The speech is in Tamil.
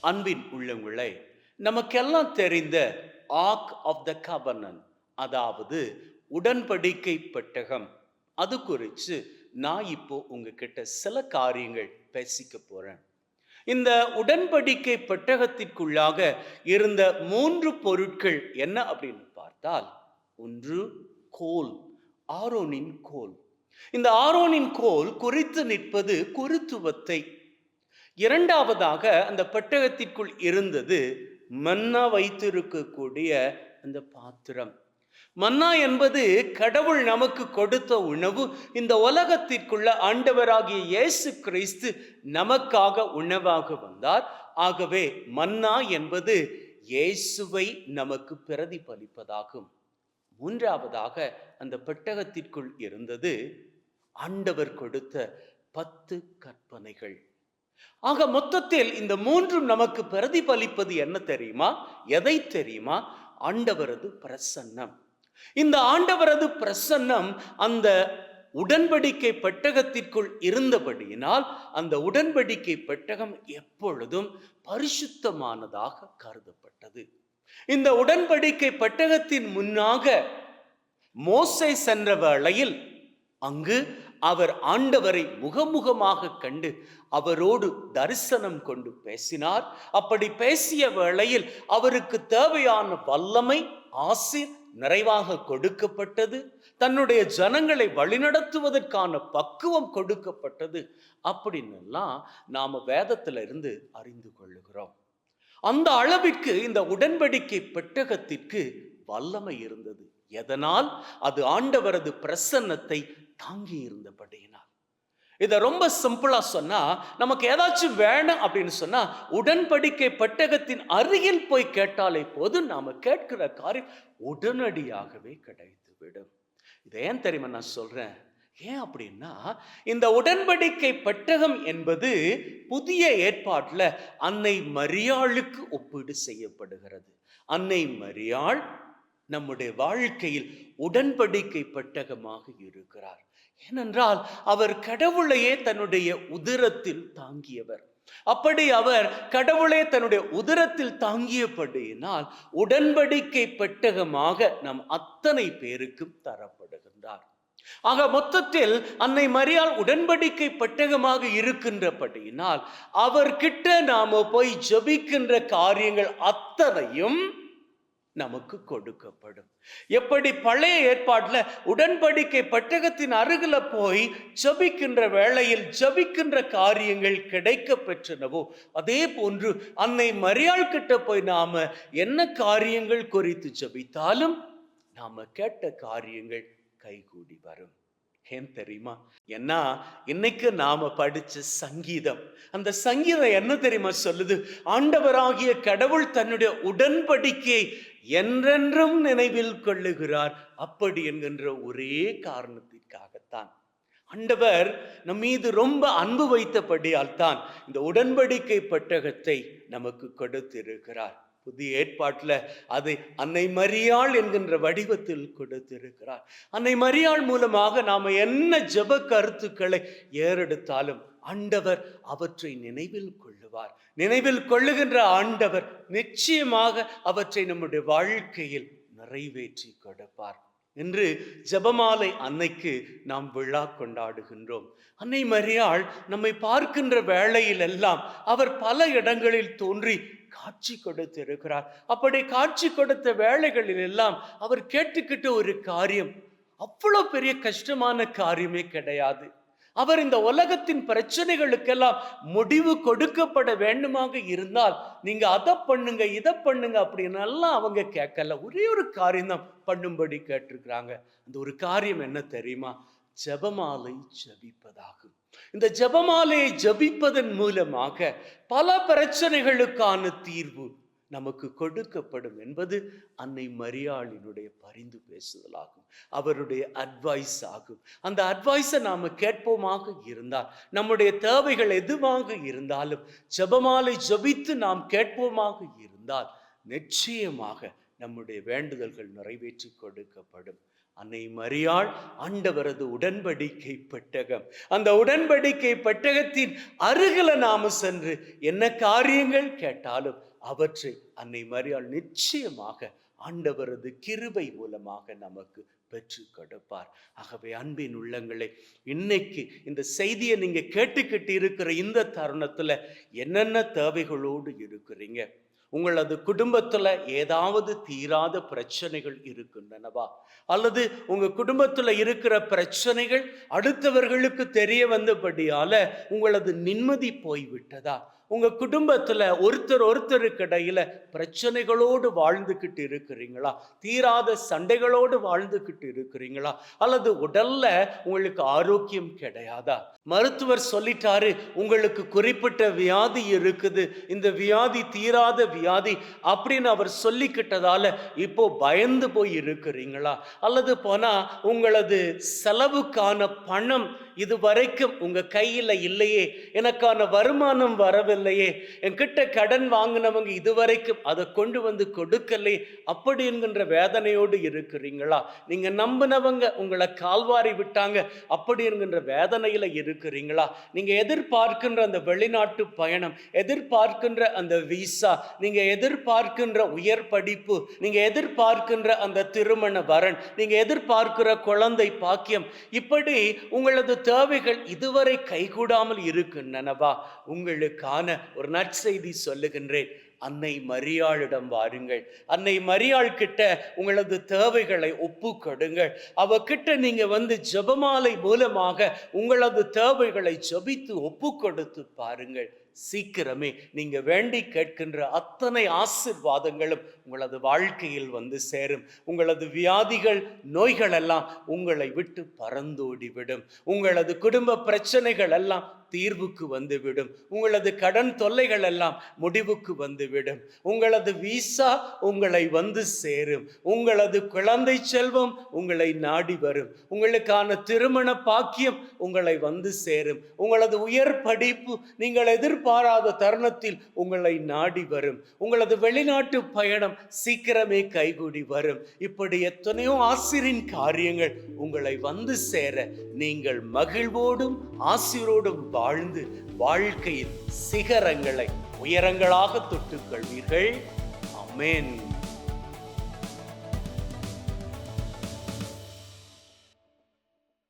அன்பின் உள்ளங்களை நமக்கெல்லாம் தெரிந்த ஆக் ஆஃப் த கவர்னன் அதாவது உடன்படிக்கை பெட்டகம். அது குறித்து நான் இப்போ உங்ககிட்ட சில காரியங்கள் பேசிக்க போறேன். இந்த உடன்படிக்கை பெட்டகத்திற்குள்ளாக இருந்த மூன்று பொருட்கள் என்ன அப்படின்னு பார்த்தால் ஒன்று கோல் ஆரோனின் கோல். இந்த ஆரோனின் கோல் குறித்து நிற்பது குருத்துவத்தை இரண்டாவதாக அந்த பெட்டகத்திற்குள் இருந்தது மன்னா வைத்திருக்கக்கூடிய அந்த பாத்திரம். மன்னா என்பது கடவுள் நமக்கு கொடுத்த உணவு. இந்த உலகத்திற்குள்ள ஆண்டவராகிய இயேசு கிறிஸ்து நமக்காக உணவாக வந்தார். ஆகவே மன்னா என்பது இயேசுவை நமக்கு பிரதிபலிப்பதாகும். மூன்றாவதாக அந்த பெட்டகத்திற்குள் இருந்தது ஆண்டவர் கொடுத்த பத்து கற்பனைகள். ஆக மொத்தத்தில் இந்த மூன்றும் நமக்கு பிரதிபலிப்பது என்ன தெரியுமா? எதை தெரியுமா? ஆண்டவரது பிரசன்னம். இந்த ஆண்டவரது பிரசன்னம் அந்த உடன்படிக்கை பெட்டகத்திற்குள் இருந்தபடியினால் அந்த உடன்படிக்கை பெட்டகம் எப்பொழுதும் பரிசுத்தமானதாக கருதப்பட்டது. இந்த உடன்படிக்கை பெட்டகத்தின் முன்னாக மோசை சென்ற வேளையில் அங்கு அவர் ஆண்டவரை முகமுகமாக கண்டு அவரோடு தரிசனம் கொண்டு பேசினார். அப்படி பேசிய வேளையில் அவருக்கு தேவையான வல்லமை ஆசிர் நிறைவாக கொடுக்கப்பட்டது. தன்னுடைய ஜனங்களை வழிநடத்துவதற்கான பக்குவம் கொடுக்கப்பட்டது. அப்படின்னெல்லாம் நாம வேதத்துல இருந்து அறிந்து கொள்ளுகிறோம். அந்த அளவிற்கு இந்த உடன்படிக்கை பெட்டகத்திற்கு வல்லமை இருந்தது. எதனால்? அது ஆண்டவரது பிரசன்னத்தை தாங்கி இருந்தபடியினால். இதை ரொம்ப சிம்பிளா சொன்னா நமக்கு ஏதாச்சும் வேணும் அப்படின்னு சொன்னா உடன்படிக்கை பெட்டகத்தின் அருகில் போய் கேட்டாலே போது நாம கேட்கிற காரியம் உடனடியாகவே கிடைத்து விடும் இதை ஏன் தெரியுமா நான் சொல்றேன்? ஏன் அப்படின்னா இந்த உடன்படிக்கை பெட்டகம் என்பது புதிய ஏற்பாட்டில் அன்னை மரியாளுக்கு ஒப்பீடு செய்யப்படுகிறது. அன்னை மரியாள் நம்முடைய வாழ்க்கையில் உடன்படிக்கை பெட்டகமாக இருக்கிறார். ஏனென்றால் அவர் கடவுளையே தன்னுடைய உதிரத்தில் தாங்கியவர். அப்படி அவர் கடவுளே தன்னுடைய உதரத்தில் தாங்கியபடியினால் உடன்படிக்கை பெட்டகமாக நம் அத்தனை பேருக்கும் தரப்படுகின்றார். ஆக மொத்தத்தில் அன்னை மரியாள் உடன்படிக்கை பெட்டகமாக இருக்கின்றபடியினால் அவர்கிட்ட நாம போய் ஜபிக்கின்ற காரியங்கள் அத்தனையும் நமக்கு கொடுக்கப்படும். எப்படி பழைய ஏற்பாட்டுல உடன்படிக்கை பட்டகத்தின் அருகில் போய் ஜபிக்கின்ற வேளையில் ஜபிக்கின்ற காரியங்கள் கிடைக்க பெற்றனவோ அதே போன்று அன்னை மரியாள் கிட்ட போய் நாம என்ன காரியங்கள் குறித்து ஜபித்தாலும் நாம கேட்ட காரியங்கள் கைகூடி வரும். ஏன் தெரியுமா? ஏன்னா இன்னைக்கு நாம படிச்ச சங்கீதம் அந்த சங்கீதம் என்ன தெரியுமா சொல்லுது? ஆண்டவராகிய கடவுள் தன்னுடைய உடன்படிக்கையை என்றென்றும் நினைவில் கொள்ளுகிறார். அப்படி என்கின்ற ஒரே காரணத்திற்காகத்தான். ஆண்டவர் நம் மீது ரொம்ப அன்பு வைத்தபடியால் தான் இந்த உடன்படிக்கை பெட்டகத்தை நமக்கு கொடுத்திருக்கிறார். புதிய ஏற்பாட்டில் அதை அன்னை மரியாள் என்கின்ற வடிவத்தில் கொடுத்திருக்கிறார். அன்னை மரியாள் மூலமாக நாம என்ன ஜெப கருத்துக்களை ஏறெடுத்தாலும் ஆண்டவர் அவற்றை நினைவில் கொள்ளுவார். நினைவில் கொள்ளுகின்ற ஆண்டவர் நிச்சயமாக அவற்றை நம்முடைய வாழ்க்கையில் நிறைவேற்றி கொடுப்பார். என்று ஜெபமாலை அன்னைக்கு நாம் விழா கொண்டாடுகின்றோம். அன்னை மரியாள் நம்மை பார்க்கின்ற வேளையில் எல்லாம் அவர் பல இடங்களில் தோன்றி காட்சி கொடுத்திருக்கிறார் அப்படி காட்சி கொடுத்த வேலைகளில் எல்லாம் அவர் கேட்டுக்கிட்ட ஒரு காரியம். அவ்வளோ பெரிய கஷ்டமான காரியமே கிடையாது. அவர் இந்த உலகத்தின் பிரச்சனைகளுக்கெல்லாம் முடிவு கொடுக்கப்பட வேண்டுமாக இருந்தால் நீங்க அதை பண்ணுங்க இதை பண்ணுங்க அப்படின்னு எல்லாம் அவங்க கேட்கல. ஒரே ஒரு காரியம் தான் பண்ணும்படி கேட்டிருக்கிறாங்க. அந்த ஒரு காரியம் என்ன தெரியுமா? ஜபமாலை ஜபிப்பதாகும். இந்த ஜெபமாலையை ஜபிப்பதன் மூலமாக பல பிரச்சனைகளுக்கான தீர்வு நமக்கு கொடுக்கப்படும் என்பது அன்னை மரியாளினுடைய பரிந்து பேசுதலாகும் அவருடைய அட்வைஸ் ஆகும். அந்த அட்வைஸை நாம் கேட்போமாக இருந்தால் நம்முடைய தேவைகள் எதுவாக இருந்தாலும் ஜெபமாலை ஜபித்து நாம் கேட்போமாக இருந்தால் நிச்சயமாக நம்முடைய வேண்டுதல்கள் நிறைவேற்றி கொடுக்கப்படும். அன்னை மரியாள் ஆண்டவரது உடன்படிக்கை பெட்டகம். அந்த உடன்படிக்கை பெட்டகத்தின் அருகில நாம சென்று என்ன காரியங்கள் கேட்டாலும் அவற்றை அன்னை மரியாள் நிச்சயமாக ஆண்டவரது கிருபை மூலமாக நமக்கு பெற்று கொடுப்பார். ஆகவே அன்பின் உள்ளங்களை இன்னைக்கு இந்த செய்தியை நீங்க கேட்டுக்கிட்டு இருக்கிற இந்த தருணத்துல என்னென்ன தேவைகளோடு இருக்கிறீங்க? உங்களது குடும்பத்துல ஏதாவது தீராத பிரச்சனைகள் இருக்கின்றனவா? அல்லது உங்க குடும்பத்துல இருக்கிற பிரச்சனைகள் அடுத்தவர்களுக்கு தெரிய வந்தபடியால உங்களது நிம்மதி போய்விட்டதா? உங்கள் குடும்பத்துல ஒருத்தர் ஒருத்தருக்கிடையில் பிரச்சனைகளோடு வாழ்ந்துகிட்டு இருக்கிறீங்களா? தீராத சண்டைகளோடு வாழ்ந்துகிட்டு இருக்கிறீங்களா? அல்லது உடல்ல உங்களுக்கு ஆரோக்கியம் கிடையாதா? மருத்துவர் சொல்லிட்டாரு உங்களுக்கு குறிப்பிட்ட வியாதி இருக்குது. இந்த வியாதி தீராத வியாதி அப்படின்னு அவர் சொல்லிக்கிட்டதால இப்போ பயந்து போய் இருக்கிறீங்களா? அல்லது போனால் உங்களது செலவுக்கான பணம் இது வரைக்கும் உங்கள் கையில் இல்லையே. எனக்கான வருமானம் வரவில்லையே. என்கிட்ட கடன் வாங்கினவங்க இதுவரைக்கும் அதை கொண்டு வந்து கொடுக்கலை. அப்படி என்கின்ற வேதனையோடு இருக்கிறீங்களா? நீங்கள் நம்பினவங்க உங்களை கால்வாரி விட்டாங்க. அப்படி என்கின்ற வேதனையில் இருக்கிறீங்களா? நீங்கள் எதிர்பார்க்கின்ற அந்த வெளிநாட்டு பயணம் எதிர்பார்க்கின்ற அந்த விசா நீங்கள் எதிர்பார்க்கின்ற உயர் படிப்பு நீங்கள் எதிர்பார்க்கின்ற அந்த திருமண வரன் நீங்கள் எதிர்பார்க்கிற குழந்தை பாக்கியம் இப்படி உங்களது தேவைகள் இதுவரை கைகூடாமல் இருக்கின்றனவா? உங்களுக்கான ஒரு நற்செய்தி சொல்லுகின்றேன். அன்னை மரியாளிடம் வாருங்கள். அன்னை மரியாள் கிட்ட உங்களது தேவைகளை ஒப்பு கொடுங்கள். அவ நீங்க வந்து ஜெபமாலை மூலமாக உங்களது தேவைகளை ஜெபித்து ஒப்பு கொடுத்து பாருங்கள். சீக்கிரமே நீங்க வேண்டி கேட்கின்ற அத்தனை ஆசிர்வாதங்களும் உங்களது வாழ்க்கையில் வந்து சேரும். உங்களது வியாதிகள் நோய்கள் எல்லாம் உங்களை விட்டு பறந்தோடிவிடும். உங்களது குடும்ப பிரச்சனைகள் எல்லாம் தீர்வுக்கு வந்துவிடும். உங்களது கடன் தொல்லைகள் எல்லாம் முடிவுக்கு வந்துவிடும். உங்களது விசா உங்களை வந்து சேரும். உங்களது குழந்தை செல்வம் உங்களை நாடி வரும். உங்களுக்கான திருமண பாக்கியம் உங்களை வந்து சேரும். உங்களது உயர் படிப்பு நீங்கள் எதிர்ப்பு எதிர்பாராத தருணத்தில் உங்களை நாடி வரும். உங்களது வெளிநாட்டு பயணம் சீக்கிரமே கைகூடி வரும். இப்படி எத்தனையோ ஆசிரின் காரியங்கள் உங்களை வந்து சேர நீங்கள் மகிழ்வோடும் ஆசிரோடும் வாழ்ந்து வாழ்க்கையில் சிகரங்களை உயரங்களாக தொட்டுக் கொள்வீர்கள். அமேன்